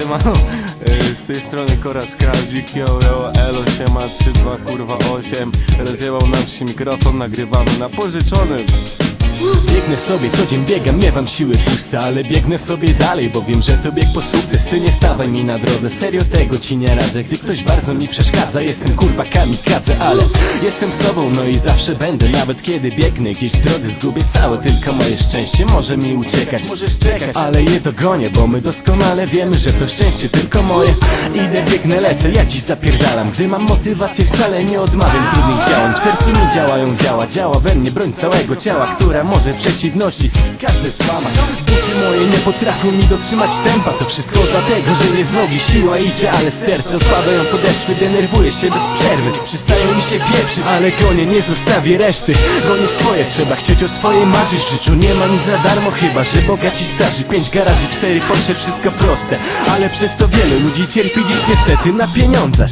siemano, e, z tej strony Kora Skrawdzik, yo, yo, elo, siema, 3, 2, kurwa, 8 Rozjebał nam się mikrofon, nagrywamy na pożyczonym Biegnę sobie, co dzień biegam, miewam siły puste Ale biegnę sobie dalej, bo wiem, że to bieg po sukces Ty nie stawaj mi na drodze, serio tego ci nie radzę Gdy ktoś bardzo mi przeszkadza, jestem kurwa kamikadze Ale jestem sobą, no i zawsze będę Nawet kiedy biegnę gdzieś w drodze zgubię całe Tylko moje szczęście może mi uciekać Możesz czekać, ale je dogonię Bo my doskonale wiemy, że to szczęście tylko moje Idę, biegnę, lecę, ja dziś zapierdalam. Gdy mam motywację, wcale nie odmawiam trudnych działań W sercu mi działają, działa, działa we mnie broń całego ciała Która może przeciwności każdy złamać nie potrafią mi dotrzymać tempa. To wszystko dlatego, że nie z nogi siła idzie Ale z serca odpadają podeszwy, denerwuję się bez przerwy. Przestają mi się pieprzyć, ale konie nie zostawię reszty. Gonię swoje, trzeba chcieć o swoje marzyć W życiu nie ma nic za darmo, chyba że bogaci starzy. Pięć garaży, cztery Porsche, wszystko proste. Ale przez to wielu ludzi cierpi dziś niestety na pieniądze